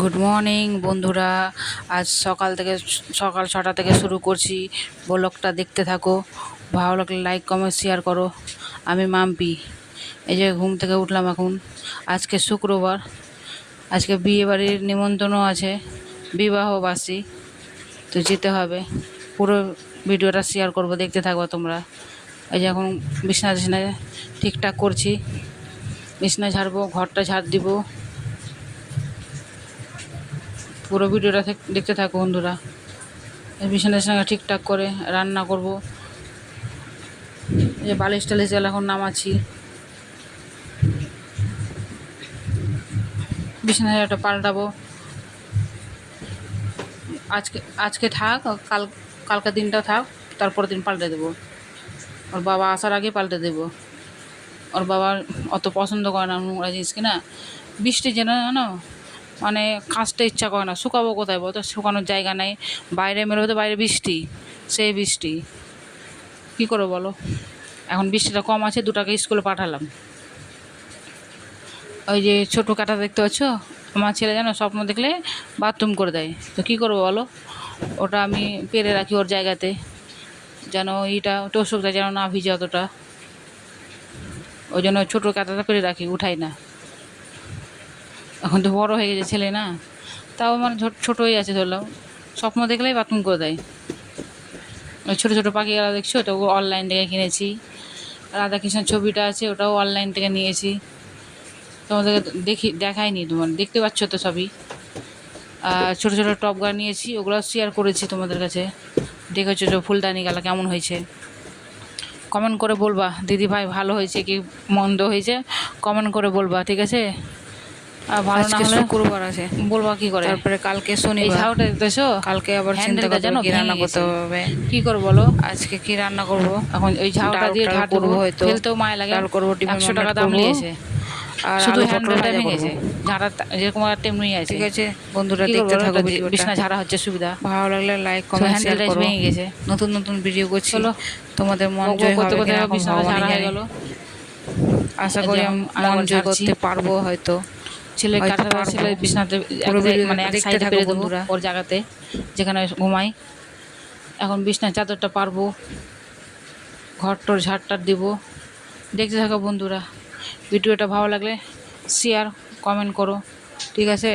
Good morning বন্ধুরা। আজ সকাল থেকে সকাল ছটা থেকে শুরু করছি। ব্লগটা দেখতে থাকো। ভালো লাগলে লাইক কমেন্ট শেয়ার করো। আমি মাম্পি। এই যে ঘুম থেকে উঠলাম এখন। আজকে শুক্রবার। আজকে বিয়ে বাড়ির নিমন্ত্রণও আছে। বিবাহবাসী তো যেতে হবে। পুরো ভিডিওটা শেয়ার করব, দেখতে থাকো তোমরা। এই যে এখন বিছনা টিছনা ঠিকঠাক করছি। বিছনা ঝাড়বো, ঘরটা ঝাড় দিব। পুরো ভিডিওটা দেখতে থাকো বন্ধুরা। বিছানার সঙ্গে ঠিকঠাক করে রান্না করব। এই যে বালিশ টালিশ গেলে এখন নামাচ্ছি। বিছানা একটা পাল্টাবো। আজকে আজকে থাক, কাল, কালকে দিনটা থাক তারপর দিন পাল্টে দেবো। ওর বাবা আসার আগে পাল্টে দেবো। ওর বাবা অত পছন্দ করে না নোংরা জিনিস কিনা। বৃষ্টি যেন, জানো? মানে কাচতে ইচ্ছা করে না, শুকাবো কোথায় বলতো শুকানোর জায়গা নেই, বাইরে মেরোবে তো বাইরে বৃষ্টি, সেই বৃষ্টি। কী করে বলো? এখন বৃষ্টিটা কম আছে, দুটাকে স্কুলে পাঠালাম। ওই যে ছোটো কাটা দেখতে পাচ্ছ? আমার ছেলে যেন স্বপ্ন দেখলে বাথরুম করে দেয়। তো কী করব বলো? ওটা আমি পেরে রাখি ওর জায়গাতে, যেন এইটা টোষকটা যেন না ভিজে অতটা। ওই জন্য ছোটো কাঁটাটা পেরে রাখি, উঠাই না। এখন তো বড় হয়ে গেছে ছেলে না। তাও ছোট ছোটোই আছে ধরলাম। স্বপ্ন দেখলেই বাথরুম করে দেয়। ওই ছোটো ছোটো পাখিগুলো দেখছ? তো ও অনলাইন থেকে কিনেছি। রাধাকৃষ্ণের ছবিটা আছে, ওটাও অনলাইন থেকে নিয়েছি। তোমাদেরকে দেখি দেখাইনি তোমার। দেখতে পাচ্ছ তো সবই। আর ছোটো ছোটো টপগার নিয়েছি ওগুলো শেয়ার করেছি তোমাদের কাছে। দেখেছ ফুলদানি গালা কেমন হয়েছে। কমেন্ট করে বলবা, দিদি ভাই ভালো হয়েছে কি মন্দ হয়েছে? কমেন্ট করে বলবা, ঠিক আছে? আর ভালো না হলে শুক্রবার আছে। বলবা কি করে? তারপরে কালকে এই শনিবার ঝাউটা দেখতেছো কালকে আবার চিন্তা করতে জানো? কি রান্না করতে হবে। কি করব বলো? আজকে কি রান্না করব? এখন ওই ঝাউটা দিয়ে ঝাড় করব হয়তো। ফেলতেও মায় লাগে। ডাল করব, ডিমের একশো টাকা দাম নিয়েছে। আর শুধু হ্যান্ডেলটা ভেঙেছে ঝাড়া যেরকম আর তেমনি আছে। ঠিক আছে বন্ধুরা দেখতে থাকো বিছনা ঝাড়া হচ্ছে সুবিধা। ভালো লাগলে লাইক কমেন্ট শেয়ার করো। ভেঙে গেছে। নতুন নতুন ভিডিও করছি। তোমাদের মন জয় করতে করতে বিছানা ঝাড়া হয়ে গেল। আশা করি আমি মন জয় করতে পারব হয়তো। ছেলে কাঁঠাল ছেলে বিছনাতে মানে এক সাইডে পেরে দেবো বন্ধুরা। ওর জায়গাতে যেখানে ঘুমাই। এখন বিছনার চাদরটা পারব ঘর টর ঝাড়টার দিব। দেখতে থাকো বন্ধুরা ভিডিওটা ভালো লাগলে শেয়ার কমেন্ট করো ঠিক আছে?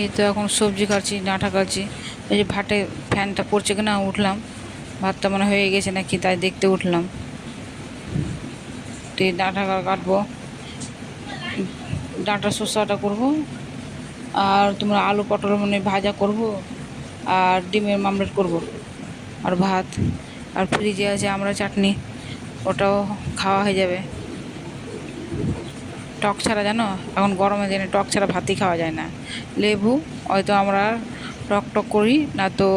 এই তো এখন সবজি কাটছি ডাঁটা কাটছি এই যে ভাটে ফ্যানটা পড়ছে কিনা, উঠলাম। ভাতটা মনে হয়ে গেছে নাকি, তাই দেখতে উঠলাম। তো এই ডাঁটা কাটবো। ডাঁটা শসাটা করব। আর তোমরা আলু পটল মানে ভাজা করব। আর ডিমের মামলেট করব। আর ভাত। আর ফ্রিজে আছে আমরা চাটনি। ওটাও খাওয়া হয়ে যাবে। টক ছাড়া জানো? এখন গরমের দিনে টক ছাড়া ভাতই খাওয়া যায় না। লেবু, হয়তো আমরা টক টক করি, না তো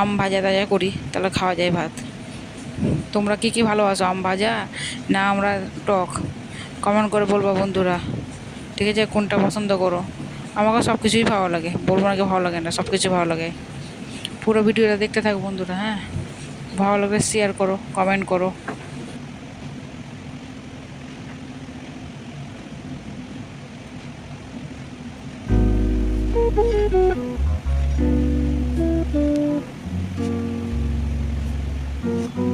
আম ভাজা টাজা করি, তাহলে খাওয়া যায় ভাত। তোমরা কী কী ভালোবাসো আম ভাজা না আমরা টক? কমেন্ট করে বলব বন্ধুরা, ঠিক আছে? কোনটা পছন্দ করো? আমাকে সব কিছুই ভালো লাগে। বলব নাকি ভালো লাগে না? সব কিছু ভালো লাগে। পুরো ভিডিওটা দেখতে থাকো বন্ধুরা হ্যাঁ? ভালো লাগলে শেয়ার করো কমেন্ট করো। thank you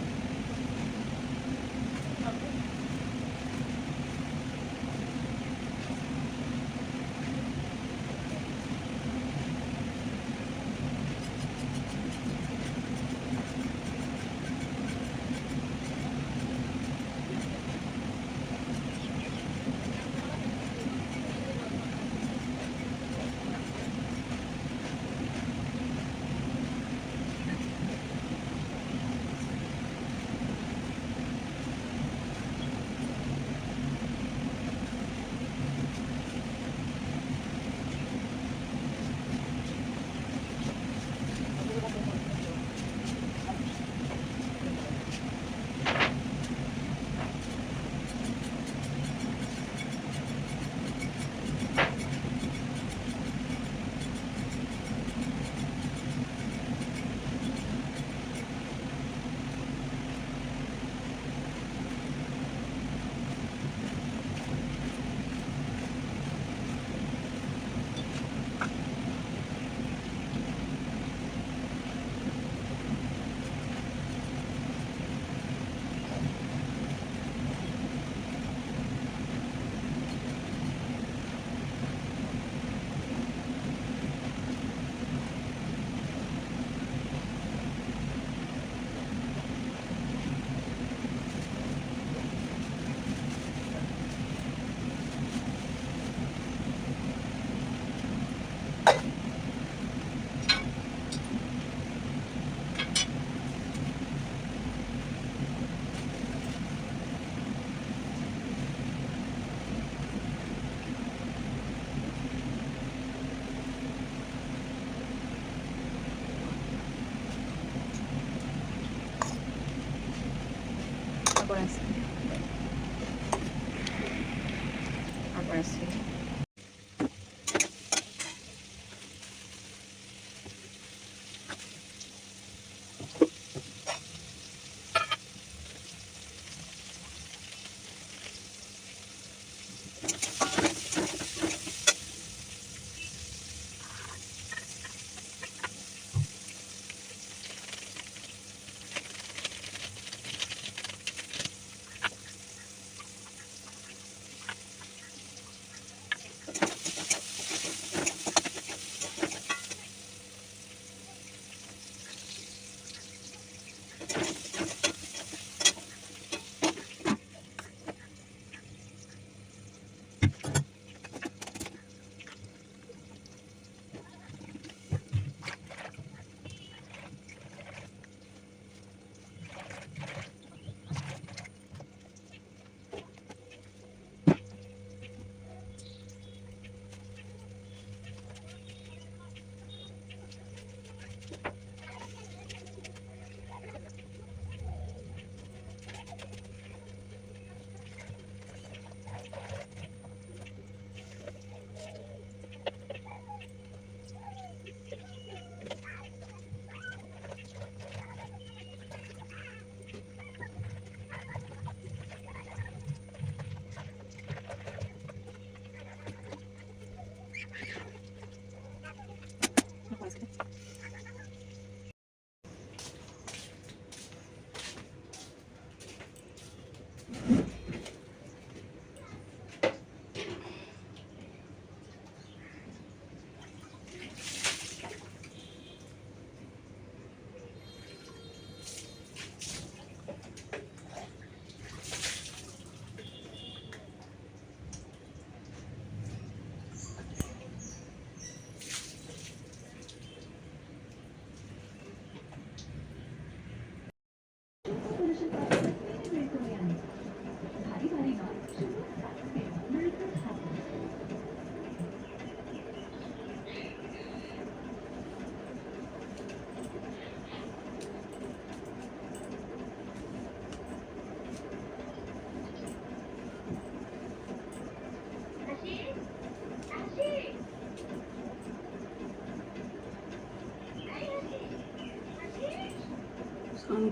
parceiro.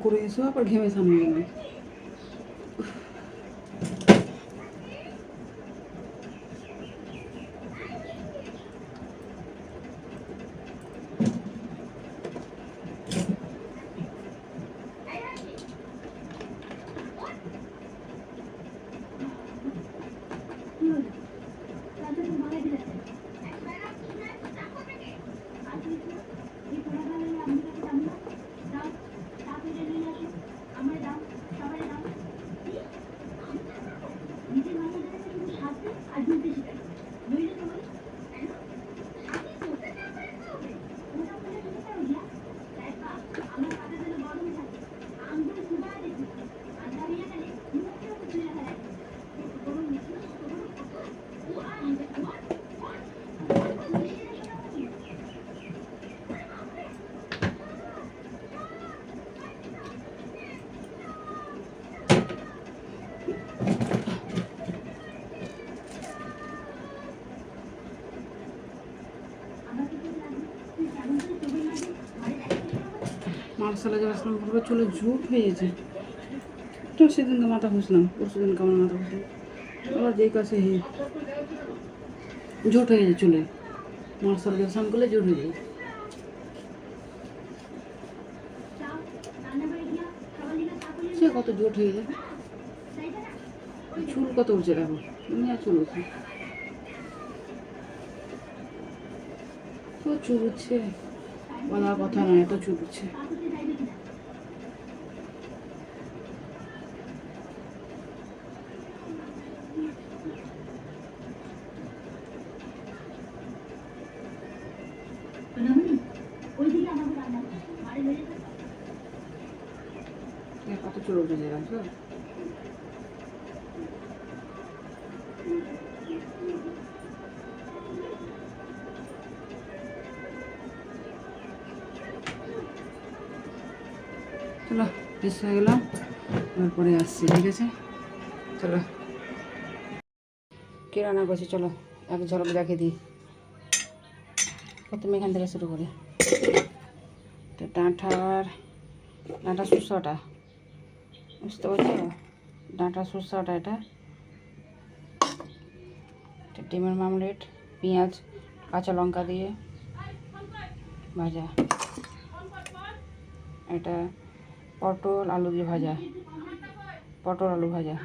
তারপরে আসছি স্নান করে এসো আবার ঘেমে স্নান হয়ে গেলে আসলাম, পুরো চুলে ঝুট হয়ে গেছে। তো সেদিনকে মাথা ঘুষলাম পরশু দিনকে আমার মাথা ঘুষলাম আবার যেই কাছে হে, জোট হয়ে গেছে চুলে। মার্শাল স্নান করলে জোট হয়ে যায়। সে কত জোট হয়ে যায়। চুল কত উঠছে দেখো, দুনিয়া চুল উঠছে তো চুল উঠছে বলার কথা নয় এত এ কত চুল উঠে যায় হয়ে গেলাম তারপরে আসছি, ঠিক আছে? চলো। কী রান্না করছি চলো, এক ঝলক দেখে দিই। প্রথমে এখান থেকে শুরু করি। তো ডাঁটার, ডাঁটা সুসাটা বুঝতে পারছ? ডাঁটা এটা। এটা ডিমের মামলেট, পেঁয়াজ, কাঁচা লঙ্কা দিয়ে ভাজা। এটা পটল আলু দিয়ে ভাজা। পটল আলু ভাজা।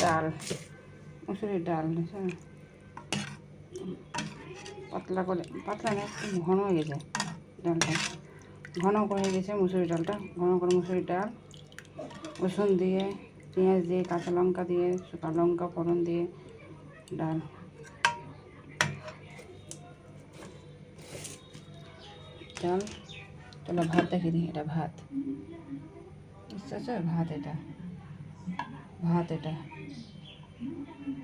ডাল, মুসুরির ডাল, বুঝছ? পাতলা করে, পাতলা না, একটু ঘন হয়ে গেছে ডালটা। ঘন করে হয়ে গেছে মুসুরির ডালটা। ঘন করে মুসুরির ডাল, রসুন দিয়ে পেঁয়াজ দিয়ে, কাঁচা লঙ্কা দিয়ে শুকা লঙ্কা, ফোড়ন দিয়ে, ডাল। ডাল? চলো ভাত দেখে দিই, এটা ভাত। বুঝতে পারছ ভাত এটা। ভাত এটা।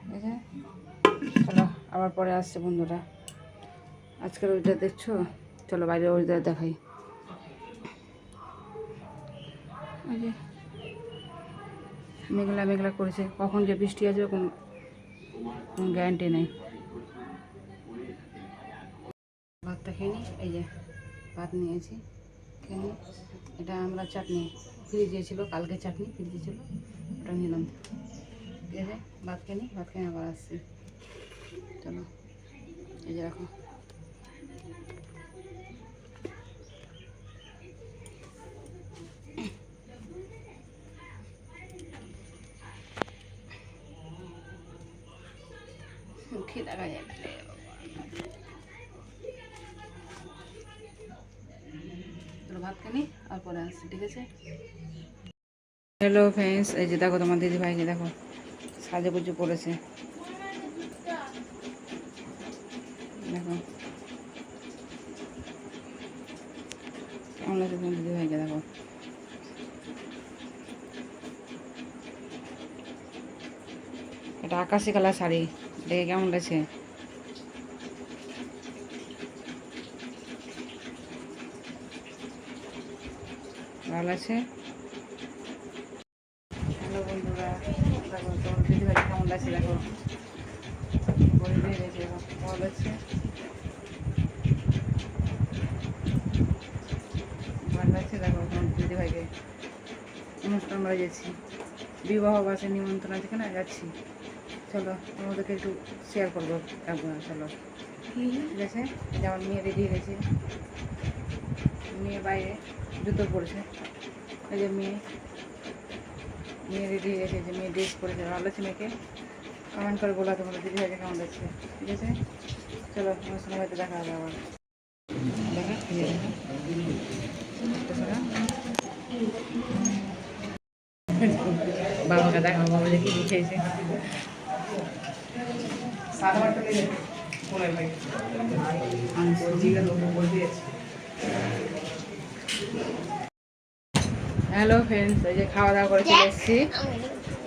ঠিক আছে চলো, আবার পরে আসছে বন্ধুরা। আজকের ওইটা দেখছ? চলো বাইরে ওইটা দেখাই। যে মেঘলা মেঘলা করেছে। কখন যে বৃষ্টি আসবে কোনো কোনো গ্যারান্টি নেই। ভাতটা খেয়ে নিই এই যে ভাত নিয়েছি, খেয়ে নিই এটা আমরা চাটনি, ফ্রিজে ছিল কালকে চাটনি ফ্রিজে ছিল, ওটা নিলাম। ঠিক আছে ভাত খেয়ে নিই ভাত খেয়ে আবার আসছি। চলো, এই যে রাখো মুখে দেখা যায় না রে বাবা। চলো ভাত খানি আর পরে আসছি, ঠিক আছে? হ্যালো ফ্রেন্ডস এই যে দেখো তোমার দিদি ভাইকে দেখো সাজে গুজে পড়েছে দেখো। লাগছে তোমার দিদি ভাইকে দেখো। এটা আকাশি কালার শাড়ি, দেখে কেমন লাগছে? ভালো লাগছে হ্যালো বন্ধুরা দেখো তোমার দিদি ভাই কেমন দেখো? বলে দিয়ে গেছে ভালো লাগছে ভালো দেখো তোমার দিদি অনুষ্ঠান বাড়ি যাচ্ছি বিবাহ বাসে নিমন্ত্রণ আছে কেন যাচ্ছি। চলো তোমাদেরকে একটু শেয়ার করব একবার চলো। ঠিক আছে? যেমন মেয়ে রেডি হয়েছে মেয়ে বাইরে জুতো পরেছে। এই যে মেয়ে। মেয়ে রেডি হয়ে গেছে যে মেয়ে ড্রেস পরেছে ভালো লাগছে মেয়েকে? কমেন্ট করে বলা তোমাদের দিদি ভাইকে কেমন লাগছে ঠিক আছে? চলো অনুষ্ঠান বাড়িতে দেখা হবে আবার। দেখা। বাবাকে দেখা বাবা দেখি লিখেছে হ্যালো ফ্রেন্ডস এই যে খাওয়া দাওয়া করে চলে এসেছি।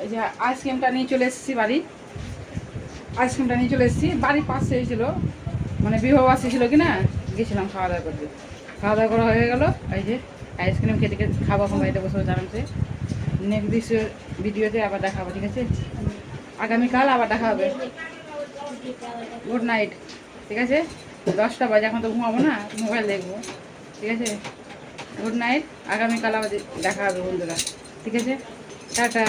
এই যে আইসক্রিমটা নিয়ে চলে এসেছি বাড়ি। আইসক্রিমটা নিয়ে চলে এসেছি। বাড়ির পাশে ছিল মানে বিবাহ বাসী ছিল কি না? গেছিলাম খাওয়া দাওয়া করতে। খাওয়া দাওয়া করা হয়ে গেল। এই যে আইসক্রিম খেতে খেতে খাব এখন বাড়িতে বসে বসে আরামসে। নেক্সট ভিডিওতে আবার দেখা হবে ঠিক আছে? আগামীকাল আবার দেখা হবে। গুড নাইট ঠিক আছে? দশটা বাজে এখন তো ঘুমাবো না মোবাইল দেখব। ঠিক আছে? গুড নাইট আগামীকাল আমাদের দেখা হবে বন্ধুরা। ঠিক আছে? টাটা।